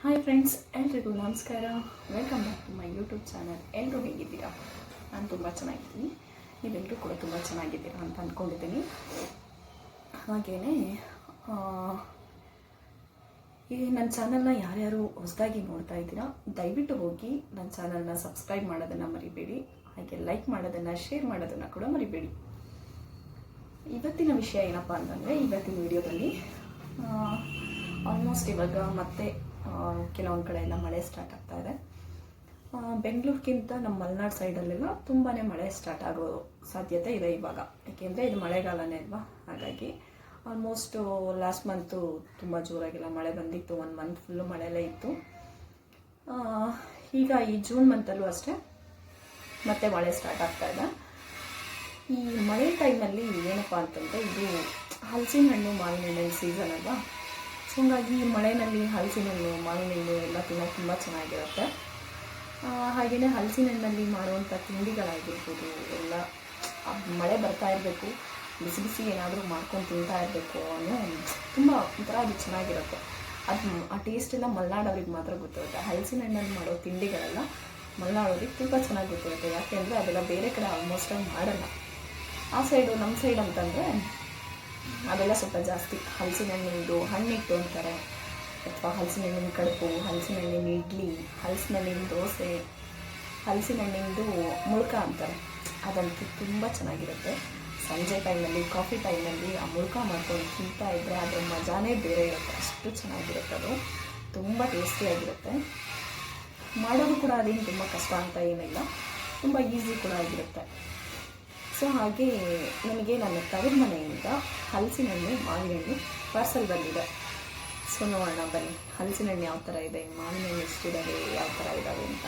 Hi friends ಎಲ್ರಿಗೂ ನಮಸ್ಕಾರ. Welcome back to my YouTube channel ಎಲ್ಲರೂ ಹೇಗಿದ್ದೀರಾ? ನಾನು ತುಂಬ ಚೆನ್ನಾಗಿದ್ದೀನಿ. ನೀವೆಲ್ಲರೂ ಕೂಡ ತುಂಬ ಚೆನ್ನಾಗಿದ್ದೀರಾ ಅಂತ ಅಂದ್ಕೊಂಡಿದ್ದೀನಿ ಹಾಗೇ ಈ ನನ್ನ ಚಾನಲ್ನ ಯಾರ್ಯಾರು ಹೊಸದಾಗಿ ನೋಡ್ತಾ ಇದ್ದೀರಾ, ದಯವಿಟ್ಟು ಹೋಗಿ ನನ್ನ ಚಾನಲ್ನ ಸಬ್ಸ್ಕ್ರೈಬ್ ಮಾಡೋದನ್ನು ಮರಿಬೇಡಿ. ಹಾಗೆ ಲೈಕ್ ಮಾಡೋದನ್ನು ಶೇರ್ ಮಾಡೋದನ್ನು ಕೂಡ ಮರಿಬೇಡಿ. ಇವತ್ತಿನ ವಿಷಯ ಏನಪ್ಪ ಅಂತಂದರೆ, ಇವತ್ತಿನ ವಿಡಿಯೋದಲ್ಲಿ ಆಲ್ಮೋಸ್ಟ್ ಇವಾಗ ಮತ್ತೆ ಕೆಲವೊಂದು ಕಡೆ ಎಲ್ಲ ಮಳೆ ಸ್ಟಾರ್ಟ್ ಆಗ್ತಾ ಇದೆ. ಬೆಂಗಳೂರಿಗಿಂತ ನಮ್ಮ ಮಲೆನಾಡು ಸೈಡಲ್ಲೆಲ್ಲ ತುಂಬಾ ಮಳೆ ಸ್ಟಾರ್ಟ್ ಆಗೋ ಸಾಧ್ಯತೆ ಇದೆ ಇವಾಗ. ಯಾಕೆಂದರೆ ಇದು ಮಳೆಗಾಲನೇ ಅಲ್ವಾ? ಹಾಗಾಗಿ ಆಲ್ಮೋಸ್ಟು ಲಾಸ್ಟ್ ಮಂತು ತುಂಬ ಜೋರಾಗಿಲ್ಲ ಮಳೆ ಬಂದಿತ್ತು. ಒಂದು ಮಂತ್ ಫುಲ್ಲು ಮಳೆಯಲ್ಲೇ ಇತ್ತು. ಈಗ ಈ ಜೂನ್ ಮಂತಲ್ಲೂ ಅಷ್ಟೇ ಮತ್ತೆ ಮಳೆ ಸ್ಟಾರ್ಟ್ ಆಗ್ತಾ ಇದೆ. ಈ ಮಳೆ ಟೈಮಲ್ಲಿ ಏನಪ್ಪ ಅಂತಂದರೆ ಇದು ಹಲಸಿನ ಹಣ್ಣು ಮಾವಿನ ಹಣ್ಣಿನ ಸೀಸನ್ ಅಲ್ವಾ? ಹಂಗಾಗಿ ಹಣ್ಣು ಮಾವಿನ ಹಣ್ಣು ಎಲ್ಲ ತಿನ್ನೋಕೆ ತುಂಬ ಚೆನ್ನಾಗಿರುತ್ತೆ. ಹಾಗೆಯೇ ಹಲಸಿನ ಹಣ್ಣಲ್ಲಿ ಮಾಡುವಂಥ ತಿಂಡಿಗಳಾಗಿರ್ಬೋದು, ಎಲ್ಲ ಮಳೆ ಬರ್ತಾ ಇರಬೇಕು, ಬಿಸಿ ಬಿಸಿ ಏನಾದರೂ ಮಾಡ್ಕೊಂಡು ತಿಂತಾ ಇರಬೇಕು ಅನ್ನೋ ತುಂಬ ಒಂಥರ ಅದು ಚೆನ್ನಾಗಿರುತ್ತೆ. ಅದು ಆ ಟೇಸ್ಟ್ ಎಲ್ಲ ಮಲೆನಾಡವ್ರಿಗೆ ಮಾತ್ರ ಗೊತ್ತಿರುತ್ತೆ. ಹಲಸಿನ ಹಣ್ಣಲ್ಲಿ ಮಾಡೋ ತಿಂಡಿಗಳೆಲ್ಲ ಮಲೆನಾಡೋರಿಗೆ ತುಂಬ ಚೆನ್ನಾಗಿ ಗೊತ್ತಿರುತ್ತೆ. ಯಾಕೆಂದರೆ ಅದೆಲ್ಲ ಬೇರೆ ಕಡೆ ಆಲ್ಮೋಸ್ಟ್ ಮಾಡಲ್ಲ. ಆ ಸೈಡು ನಮ್ಮ ಸೈಡ್ ಅಂತಂದರೆ ಅದೆಲ್ಲ ಸ್ವಲ್ಪ ಜಾಸ್ತಿ ಹಲಸಿನ ಹಣ್ಣಿಂದು ಹಣ್ಣಿಟ್ಟು ಅಂತಾರೆ. ಅಥವಾ ಹಲಸಿನ ಹಣ್ಣಿನ ಕಡುಬು ಹಲಸಿನ ಹಣ್ಣಿನ ಇಡ್ಲಿ ಹಲಸಿನ ಹಣ್ಣಿನ ದೋಸೆ ಹಲಸಿನ ಹಣ್ಣಿಂದು ಮುಳ್ಕ ಅಂತಾರೆ. ಅದಂತೂ ತುಂಬ ಚೆನ್ನಾಗಿರುತ್ತೆ. ಸಂಜೆ ಟೈಮಲ್ಲಿ, ಕಾಫಿ ಟೈಮಲ್ಲಿ ಆ ಮುಳ್ಕ ಮಾಡ್ಕೊಂಡು ತಿಂತಾ ಇದ್ದರೆ ಅದರ ಮಜಾನೇ ಬೇರೆ ಇರುತ್ತೆ. ಅಷ್ಟು ಚೆನ್ನಾಗಿರುತ್ತೆ ಅದು. ತುಂಬ ಟೇಸ್ಟಿಯಾಗಿರುತ್ತೆ ಮಾಡೋದು ಕೂಡ ಅದೇನು ತುಂಬ ಕಷ್ಟ ಅಂತ ಏನಿಲ್ಲ. ತುಂಬ ಈಸಿ ಕೂಡ ಆಗಿರುತ್ತೆ. ಸೊ ಹಾಗೆ ನನಗೆ ನನ್ನ ತವರ ಮನೆಯಿಂದ ಹಲಸಿನಣ್ಣು, ಮಾವಿನಣ್ಣು ಮಾವಿನ ಪಾರ್ಸಲ್ ಬಂದಿದೆ. ಸೊ ನೋಡೋಣ ಬನ್ನಿ, ಹಲಸಿನಣ್ಣು ಯಾವ ಥರ ಇದೆ, ಮಾವಿನಣ್ಣು ಎಷ್ಟಿದ್ದಾವೆ ಯಾವ ಥರ ಇದ್ದಾವೆ ಅಂತ.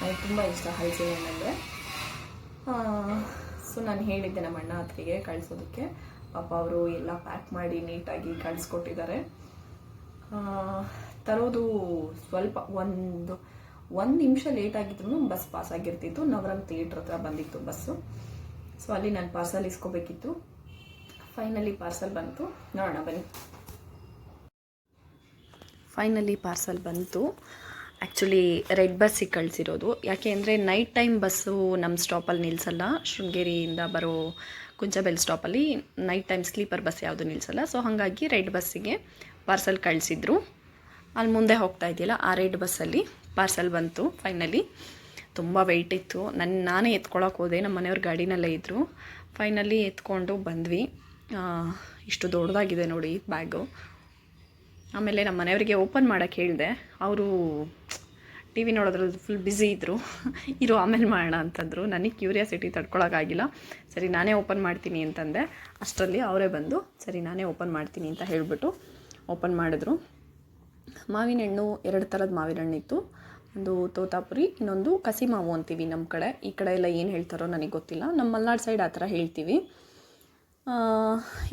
ನನಗೆ ತುಂಬ ಇಷ್ಟ ಹಲಸಿನಣ್ಣು ಅಂದರೆ. ಸೊ ನಾನು ಹೇಳಿದ್ದೆ ನಮ್ಮ ಅಣ್ಣ ಹತ್ರಿಗೆ ಕಳಿಸೋದಕ್ಕೆ. ಪಾಪ ಅವರು ಎಲ್ಲ ಪ್ಯಾಕ್ ಮಾಡಿ ನೀಟಾಗಿ ಕಳಿಸ್ಕೊಟ್ಟಿದ್ದಾರೆ. ತರೋದು ಸ್ವಲ್ಪ ಒಂದು ಒಂದು ನಿಮಿಷ ಲೇಟ್ ಆಗಿದ್ರು ಬಸ್ ಪಾಸ್ ಆಗಿರ್ತಿತ್ತು. ನವರಂಗ್ ಥಿಯೇಟ್ರ್ ಹತ್ರ ಬಂದಿತ್ತು ಬಸ್ಸು ಸೊ ಅಲ್ಲಿ ನಾನು ಪಾರ್ಸಲ್ ಇಸ್ಕೋಬೇಕಿತ್ತು. ಫೈನಲಿ ಪಾರ್ಸಲ್ ಬಂತು. ನೋಡೋಣ, ಬನ್ನಿ. ಫೈನಲಿ ಪಾರ್ಸಲ್ ಬಂತು. ಆ್ಯಕ್ಚುಲಿ ರೆಡ್ ಬಸ್ಸಿಗೆ ಕಳಿಸಿರೋದು. ಯಾಕೆ ಅಂದರೆ ನೈಟ್ ಟೈಮ್ ಬಸ್ಸು ನಮ್ಮ ಸ್ಟಾಪಲ್ಲಿ ನಿಲ್ಲಿಸಲ್ಲ ಶೃಂಗೇರಿಯಿಂದ ಬರೋ ಕುಂಚಬೆಲ್ ಸ್ಟಾಪಲ್ಲಿ ನೈಟ್ ಟೈಮ್ ಸ್ಲೀಪರ್ ಬಸ್ ಯಾವುದು ನಿಲ್ಲಿಸಲ್ಲ ಸೊ ಹಾಗಾಗಿ ರೆಡ್ ಬಸ್ಸಿಗೆ ಪಾರ್ಸಲ್ ಕಳಿಸಿದ್ರು. ಅಲ್ಲಿ ಮುಂದೆ ಹೋಗ್ತಾ ಇದೆಯಲ್ಲ, ಆ ರೆಡ್ ಬಸ್ಸಲ್ಲಿ ಪಾರ್ಸಲ್ ಬಂತು ಫೈನಲಿ ತುಂಬ ವೆಯ್ಟ್ ಇತ್ತು. ನನ್ನ ನಾನೇ ಎತ್ಕೊಳಕ್ಕೆ ಹೋದೆ ನಮ್ಮ ಮನೆಯವ್ರ ಗಾಡಿನಲ್ಲೇ ಇದ್ದರು ಫೈನಲಿ ಎತ್ಕೊಂಡು ಬಂದ್ವಿ. ಇಷ್ಟು ದೊಡ್ಡದಾಗಿದೆ ನೋಡಿ ಬ್ಯಾಗು ಆಮೇಲೆ ನಮ್ಮ ಮನೆಯವರಿಗೆ ಓಪನ್ ಮಾಡೋಕ್ಕೆ ಹೇಳಿದೆ. ಅವರು ಟಿ, ವಿ ನೋಡೋದ್ರಲ್ಲಿ ಫುಲ್ ಬ್ಯುಸಿ ಇದ್ದರು ಇರೋ ಆಮೇಲೆ ಮಾಡೋಣ ಅಂತಂದರು. ನನಗೆ ಕ್ಯೂರಿಯಾಸಿಟಿ ತಡ್ಕೊಳಕ್ಕಾಗಿಲ್ಲ ಸರಿ, ನಾನೇ ಓಪನ್ ಮಾಡ್ತೀನಿ ಅಂತಂದೆ. ಅಷ್ಟರಲ್ಲಿ ಅವರೇ ಬಂದು, ಸರಿ, ನಾನೇ ಓಪನ್ ಮಾಡ್ತೀನಿ ಅಂತ ಹೇಳಿಬಿಟ್ಟು ಓಪನ್ ಮಾಡಿದ್ರು. ಮಾವಿನ ಹಣ್ಣು ಎರಡು ಥರದ ಮಾವಿನ ಹಣ್ಣಿತ್ತು ಒಂದು ತೋತಾಪುರಿ, ಇನ್ನೊಂದು ಕಸಿ ಮಾವು ಅಂತೀವಿ ನಮ್ಮ ಕಡೆ. ಈ ಕಡೆ ಎಲ್ಲ ಏನು ಹೇಳ್ತಾರೋ ನನಗೆ ಗೊತ್ತಿಲ್ಲ. ನಮ್ಮ ಮಲೆನಾಡು ಸೈಡ್ ಆ ಥರ ಹೇಳ್ತೀವಿ.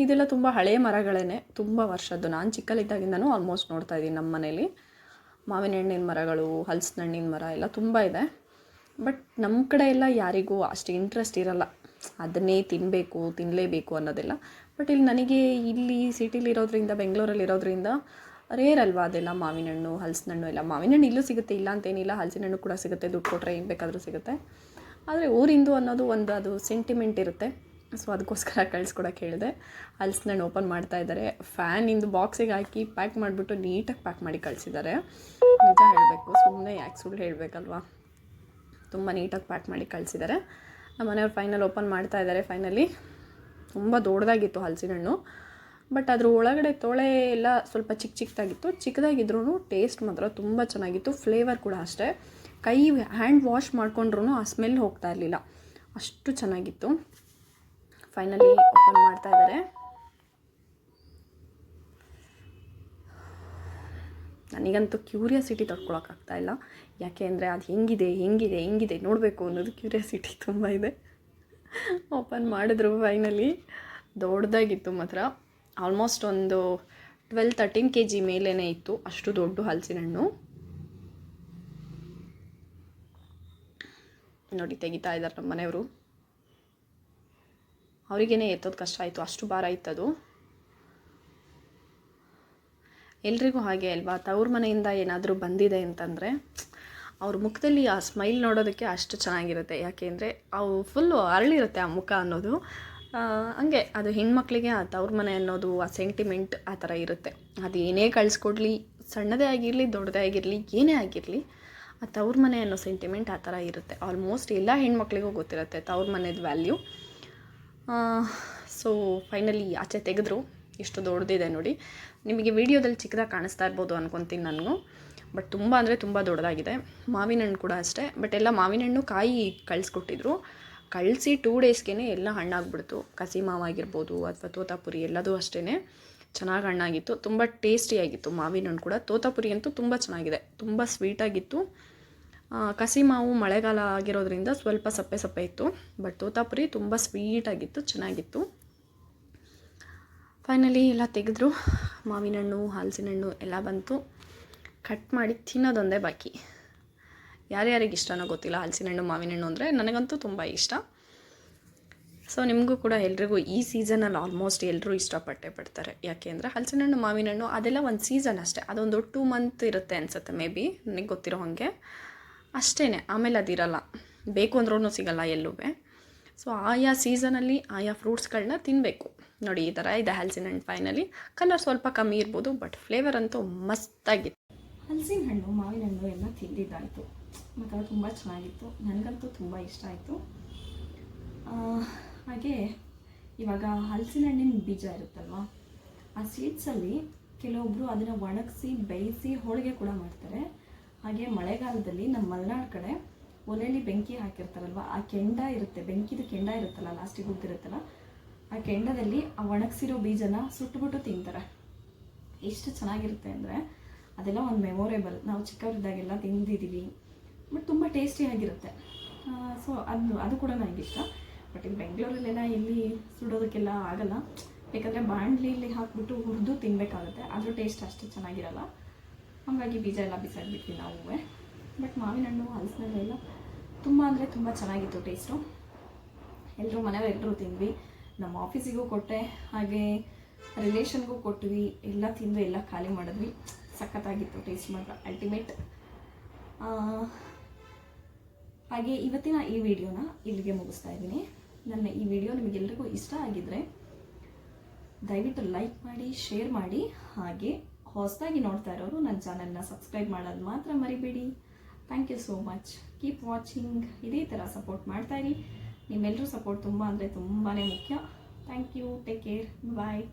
ಇದೆಲ್ಲ ತುಂಬ ಹಳೆಯ ಮರಗಳೇ ತುಂಬ ವರ್ಷದ್ದು. ನಾನು ಚಿಕ್ಕಲ್ಲಿದ್ದಾಗಿಂದನೂ ಆಲ್ಮೋಸ್ಟ್ ನೋಡ್ತಾ ಇದ್ದೀನಿ ನಮ್ಮ ಮನೇಲಿ. ಮಾವಿನ ಹಣ್ಣಿನ ಮರಗಳು, ಹಲಸಿನ ಹಣ್ಣಿನ ಮರ ಎಲ್ಲ ತುಂಬ ಇದೆ. ಬಟ್ ನಮ್ಮ ಕಡೆ ಎಲ್ಲ ಯಾರಿಗೂ ಅಷ್ಟು ಇಂಟ್ರೆಸ್ಟ್ ಇರಲ್ಲ. ಅದನ್ನೇ ತಿನ್ನಬೇಕು ತಿನ್ನಲೇಬೇಕು ಅನ್ನೋದೆಲ್ಲ. ಬಟ್ ಇಲ್ಲಿ ನನಗೆ ಇಲ್ಲಿ ಸಿಟಿಲಿ ಇರೋದ್ರಿಂದ ಬೆಂಗಳೂರಲ್ಲಿ ಇರೋದ್ರಿಂದ ರೇರ್ ಅಲ್ವಾ ಅದೆಲ್ಲ? ಮಾವಿನ ಹಣ್ಣು ಹಲಸಿನ ಹಣ್ಣು ಎಲ್ಲ. ಮಾವಿನ ಹಣ್ಣು ಇಲ್ಲೂ ಸಿಗುತ್ತೆ, ಇಲ್ಲ ಅಂತೇನಿಲ್ಲ. ಹಲಸಿನ ಹಣ್ಣು ಕೂಡ ಸಿಗುತ್ತೆ. ದುಡ್ಡು ಕೊಟ್ಟರೆ ಏನು ಬೇಕಾದರೂ ಸಿಗುತ್ತೆ. ಆದರೆ ಊರಿಂದು ಅನ್ನೋದು ಒಂದು ಅದು ಸೆಂಟಿಮೆಂಟ್ ಇರುತ್ತೆ. ಸೊ ಅದಕ್ಕೋಸ್ಕರ ಕಳಿಸ್ಕೊಡಕ್ಕೆ ಹೇಳಿದೆ. ಹಲಸಿನ ಹಣ್ಣು ಓಪನ್ ಮಾಡ್ತಾ ಇದ್ದಾರೆ. ಫ್ಯಾನಿಂದು ಬಾಕ್ಸಿಗೆ ಹಾಕಿ ಪ್ಯಾಕ್ ಮಾಡಿಬಿಟ್ಟು ನೀಟಾಗಿ ಪ್ಯಾಕ್ ಮಾಡಿ ಕಳಿಸಿದ್ದಾರೆ. ನಿಜ ಹೇಳಬೇಕು. ಸುಮ್ಮನೆ ಯಾಕೆ ಸುಳ್ಳು ಹೇಳಬೇಕಲ್ವಾ? ತುಂಬ ನೀಟಾಗಿ ಪ್ಯಾಕ್ ಮಾಡಿ ಕಳಿಸಿದ್ದಾರೆ. ನಮ್ಮ ಮನೆಯವ್ರು ಫೈನಲ್ ಓಪನ್ ಮಾಡ್ತಾ ಇದ್ದಾರೆ ಫೈನಲಿ ತುಂಬ ದೊಡ್ಡದಾಗಿತ್ತು ಹಲಸಿನ ಹಣ್ಣು ಬಟ್ ಅದ್ರ ಒಳಗಡೆ ತೊಳೆ ಎಲ್ಲ ಸ್ವಲ್ಪ ಚಿಕ್ಕ ಚಿಕ್ಕದಾಗಿತ್ತು. ಚಿಕ್ಕದಾಗಿದ್ರೂ ಟೇಸ್ಟ್ ಮಾತ್ರ ತುಂಬ ಚೆನ್ನಾಗಿತ್ತು. ಫ್ಲೇವರ್ ಕೂಡ ಅಷ್ಟೇ. ಕೈ ಹ್ಯಾಂಡ್ ವಾಶ್ ಮಾಡ್ಕೊಂಡ್ರೂ ಆ ಸ್ಮೆಲ್ ಹೋಗ್ತಾ ಇರಲಿಲ್ಲ. ಅಷ್ಟು ಚೆನ್ನಾಗಿತ್ತು. ಫೈನಲಿ ಓಪನ್ ಮಾಡ್ತಾ ಇದ್ದಾರೆ. ನನಗಂತೂ ಕ್ಯೂರಿಯಾಸಿಟಿ ತಡ್ಕೊಳಕ್ಕಾಗ್ತಾ ಇಲ್ಲ. ಯಾಕೆ ಅಂದರೆ ಅದು ಹೆಂಗಿದೆ ಹೆಂಗಿದೆ ಹೆಂಗಿದೆ ನೋಡಬೇಕು ಅನ್ನೋದು ಕ್ಯೂರಿಯಾಸಿಟಿ ತುಂಬ ಇದೆ. ಓಪನ್ ಮಾಡಿದ್ರು ಫೈನಲಿ ದೊಡ್ಡದಾಗಿತ್ತು ಮಾತ್ರ. ಆಲ್ಮೋಸ್ಟ್ ಒಂದು ಟ್ವೆಲ್ ತರ್ಟೀನ್ ಕೆ ಜಿ ಮೇಲೇ ಇತ್ತು, ಅಷ್ಟು ದೊಡ್ಡ ಹಲಸಿನ ಹಣ್ಣು ನೋಡಿ, ತೆಗಿತಾ ಇದ್ದಾರೆ ನಮ್ಮ ಮನೆಯವರು. ಅವರಿಗೇನೆ ಎತ್ತೋದು ಕಷ್ಟ ಆಯಿತು, ಅಷ್ಟು ಭಾರ ಇತ್ತದು. ಎಲ್ರಿಗೂ ಹಾಗೆ ಅಲ್ವಾ? ತವ್ರ ಮನೆಯಿಂದ ಏನಾದರೂ ಬಂದಿದೆ ಅಂತಂದರೆ, ಅವ್ರ ಮುಖದಲ್ಲಿ ಆ ಸ್ಮೈಲ್ ನೋಡೋದಕ್ಕೆ ಅಷ್ಟು ಚೆನ್ನಾಗಿರುತ್ತೆ. ಯಾಕೆಂದರೆ, ಅವು ಫುಲ್ಲು ಅರಳಿರುತ್ತೆ ಆ ಮುಖ ಅನ್ನೋದು. ಹಂಗೆ, ಅದು ಹೆಣ್ಮಕ್ಳಿಗೆ ಆ ತವ್ರ ಮನೆ ಅನ್ನೋದು, ಆ ಸೆಂಟಿಮೆಂಟ್ ಆ ಥರ ಇರುತ್ತೆ. ಅದು ಏನೇ ಕಳಿಸ್ಕೊಡ್ಲಿ, ಸಣ್ಣದೇ ಆಗಿರಲಿ, ದೊಡ್ಡದೇ ಆಗಿರಲಿ, ಏನೇ ಆಗಿರಲಿ ಆ ತವ್ರ ಮನೆ ಅನ್ನೋ ಸೆಂಟಿಮೆಂಟ್ ಆ ಥರ ಇರುತ್ತೆ. ಆಲ್ಮೋಸ್ಟ್ ಎಲ್ಲ ಹೆಣ್ಮಕ್ಳಿಗೂ ಗೊತ್ತಿರುತ್ತೆ ತವ್ರ ಮನೆದು ವ್ಯಾಲ್ಯೂ ಸೊ ಫೈನಲಿ ಆಚೆ ತೆಗೆದ್ರು. ಎಷ್ಟು ದೊಡ್ಡದಿದೆ ನೋಡಿ. ನಿಮಗೆ ವಿಡಿಯೋದಲ್ಲಿ ಚಿಕ್ಕದಾಗಿ ಕಾಣಿಸ್ತಾ ಇರ್ಬೋದು ಅನ್ಕೊತೀನಿ ನನಗೂ ಬಟ್ ತುಂಬ ಅಂದರೆ ತುಂಬ ದೊಡ್ಡದಾಗಿದೆ. ಮಾವಿನ ಹಣ್ಣು ಕೂಡ ಅಷ್ಟೇ. ಬಟ್ ಎಲ್ಲ ಮಾವಿನ ಹಣ್ಣು ಕಾಯಿ ಕಳಿಸ್ಕೊಟ್ಟಿದ್ರು. ಕಳಿಸಿ ಟೂ ಡೇಸ್ಗೆ ಎಲ್ಲ ಹಣ್ಣಾಗ್ಬಿಡ್ತು. ಕಸಿ ಮಾವಾಗಿರ್ಬೋದು ಅಥವಾ ತೋತಾಪುರಿ ಎಲ್ಲದೂ ಅಷ್ಟೇ ಚೆನ್ನಾಗಿ ಹಣ್ಣಾಗಿತ್ತು. ತುಂಬ ಟೇಸ್ಟಿಯಾಗಿತ್ತು ಮಾವಿನ ಹಣ್ಣು ಕೂಡ. ತೋತಾಪುರಿ ಅಂತೂ ತುಂಬ ಚೆನ್ನಾಗಿದೆ. ತುಂಬ ಸ್ವೀಟಾಗಿತ್ತು ಕಸಿ ಮಾವು ಮಳೆಗಾಲ ಆಗಿರೋದ್ರಿಂದ ಸ್ವಲ್ಪ ಸಪ್ಪೆ ಸಪ್ಪೆ ಇತ್ತು. ಬಟ್ ತೋತಾಪುರಿ ತುಂಬ ಸ್ವೀಟಾಗಿತ್ತು ಚೆನ್ನಾಗಿತ್ತು. ಫೈನಲಿ ಎಲ್ಲ ತೆಗೆದ್ರು. ಮಾವಿನ ಹಣ್ಣು, ಹಲಸಿನ ಹಣ್ಣು ಎಲ್ಲ ಬಂತು. ಕಟ್ ಮಾಡಿ ತಿನ್ನೋದೊಂದೇ ಬಾಕಿ. ಯಾರ್ಯಾರಿಗೆ ಇಷ್ಟನೋ ಗೊತ್ತಿಲ್ಲ ಹಲಸಿನ ಹಣ್ಣು ಮಾವಿನ ಹಣ್ಣು ಅಂದರೆ ನನಗಂತೂ ತುಂಬ ಇಷ್ಟ. ಸೊ ನಿಮಗೂ ಕೂಡ ಎಲ್ರಿಗೂ ಈ ಸೀಸನಲ್ಲಿ ಆಲ್ಮೋಸ್ಟ್ ಎಲ್ಲರೂ ಇಷ್ಟಪಟ್ಟೆ ಪಡ್ತಾರೆ. ಯಾಕೆ ಅಂದರೆ ಹಲಸಿನ ಹಣ್ಣು ಮಾವಿನ ಹಣ್ಣು ಅದೆಲ್ಲ ಒಂದು ಸೀಸನ್ ಅಷ್ಟೇ. ಅದೊಂದು ಟೂ ಮಂತ್ ಇರುತ್ತೆ ಅನಿಸುತ್ತೆ ಮೇ ಬಿ ನನಗೆ ಗೊತ್ತಿರೋ ಹಾಗೆ. ಅಷ್ಟೇ ಆಮೇಲೆ ಅದಿರಲ್ಲ. ಬೇಕು ಅಂದ್ರೂ ಸಿಗಲ್ಲ ಎಲ್ಲೂ ಸೊ ಆಯಾ ಸೀಸನಲ್ಲಿ ಆಯಾ ಫ್ರೂಟ್ಸ್ಗಳನ್ನ ತಿನ್ನಬೇಕು ನೋಡಿ, ಈ ಥರ ಇದೆ ಹಲಸಿನ ಹಣ್ಣು ಫೈನಲಿ ಕಲರ್ ಸ್ವಲ್ಪ ಕಮ್ಮಿ ಇರ್ಬೋದು ಬಟ್ ಫ್ಲೇವರ್ ಅಂತೂ ಮಸ್ತಾಗಿತ್ತು ಹಲಸಿನ ಹಣ್ಣು ಮಾವಿನ ಹಣ್ಣು ಎಲ್ಲ ತಿಂದಿದ್ದಾಯಿತು. ಮತ್ತು ಅದು ತುಂಬ ಚೆನ್ನಾಗಿತ್ತು. ನನಗಂತೂ ತುಂಬ ಇಷ್ಟ ಆಯಿತು. ಹಾಗೆ ಇವಾಗ ಹಲಸಿನ ಹಣ್ಣಿನ ಬೀಜ ಇರುತ್ತಲ್ವ? ಆ ಸೀಡ್ಸಲ್ಲಿ ಕೆಲವೊಬ್ಬರು ಅದನ್ನು ಒಣಗಿಸಿ, ಬೇಯಿಸಿ ಹೋಳಿಗೆ ಕೂಡ ಮಾಡ್ತಾರೆ. ಹಾಗೆ ಮಳೆಗಾಲದಲ್ಲಿ ನಮ್ಮ ಮಲೆನಾಡು ಕಡೆ ಒಲೆಯಲ್ಲಿ ಬೆಂಕಿ ಹಾಕಿರ್ತಾರಲ್ವ? ಆ ಕೆಂಡ ಇರುತ್ತೆ. ಬೆಂಕಿದು ಕೆಂಡ ಇರುತ್ತಲ್ಲ ಲಾಸ್ಟಿಗೆ ಉದ್ದಿರುತ್ತಲ್ಲ ಆ ಕೆಂಡದಲ್ಲಿ ಆ ಒಣಗಿಸಿರೋ ಬೀಜನ ಸುಟ್ಟುಬಿಟ್ಟು ತಿಂತಾರೆ. ಎಷ್ಟು ಚೆನ್ನಾಗಿರುತ್ತೆ ಅಂದರೆ ಅದೆಲ್ಲ ಒಂದು ಮೆಮೊರೇಬಲ್ ನಾವು ಚಿಕ್ಕವರಿದ್ದಾಗೆಲ್ಲ ತಿಂದಿದ್ದೀವಿ ಬಟ್ ತುಂಬ ಟೇಸ್ಟಿಯಾಗಿರುತ್ತೆ ಸೊ ಅದು ಅದು ಕೂಡ ನನಗೆ ಇಷ್ಟ. ಬಟ್ ಇಲ್ಲಿ ಬೆಂಗಳೂರಲ್ಲೆಲ್ಲ ಇಲ್ಲಿ ಸುಡೋದಕ್ಕೆಲ್ಲ ಆಗಲ್ಲ. ಯಾಕಂದರೆ ಬಾಣಲಿಲಿ ಹಾಕ್ಬಿಟ್ಟು ಹುರಿದು ತಿನ್ನಬೇಕಾಗುತ್ತೆ ಅದ್ರ ಟೇಸ್ಟ್ ಅಷ್ಟು ಚೆನ್ನಾಗಿರಲ್ಲ. ಹಾಗಾಗಿ ಬೀಜ ಎಲ್ಲ ಬಿಸಾಡ್ಬಿಟ್ವಿ ನಾವು ಬಟ್ ಮಾವಿನ ಹಣ್ಣು ಹಲಸಿನ ಎಲ್ಲ ತುಂಬ ಅಂದರೆ ತುಂಬ ಚೆನ್ನಾಗಿತ್ತು ಟೇಸ್ಟು ಎಲ್ಲರೂ ಮನೆಯವರೆಲ್ಲರೂ ತಿಂದ್ವಿ. ನಮ್ಮ ಆಫೀಸಿಗೂ ಕೊಟ್ಟೆ. ಹಾಗೆ ರಿಲೇಷನ್ಗೂ ಕೊಟ್ವಿ. ಎಲ್ಲ ತಿಂದು ಎಲ್ಲ ಖಾಲಿ ಮಾಡಿದ್ವಿ. ಸಖತ್ತಾಗಿತ್ತು ಟೇಸ್ಟ್ ಮಾತ್ರ. ಅಲ್ಟಿಮೇಟ್ ಹಾಗೆ ಇವತ್ತಿನ ಈ ವಿಡಿಯೋನ ಇಲ್ಲಿಗೆ ಮುಗಿಸ್ತಾ ಇದ್ದೀನಿ. ನನ್ನ ಈ ವಿಡಿಯೋ ನಿಮಗೆಲ್ರಿಗೂ ಇಷ್ಟ ಆಗಿದ್ರೆ ದಯವಿಟ್ಟು ಲೈಕ್ ಮಾಡಿ, ಶೇರ್ ಮಾಡಿ, ಹಾಗೆ ಹೊಸದಾಗಿ ನೋಡ್ತಾ ಇರೋರು ನನ್ನ ಚಾನಲ್ನ ಸಬ್ಸ್ಕ್ರೈಬ್ ಮಾಡೋದು ಮಾತ್ರ ಮರಿಬೇಡಿ. Thank you so much. Keep watching. ಇದೇ ಥರ ಸಪೋರ್ಟ್ ಮಾಡ್ತಾ ಇರಿ. ನಿಮ್ಮೆಲ್ಲರೂ ಸಪೋರ್ಟ್ ತುಂಬ ಅಂದರೆ ತುಂಬಾ ಮುಖ್ಯ. Thank you. Take care. Bye.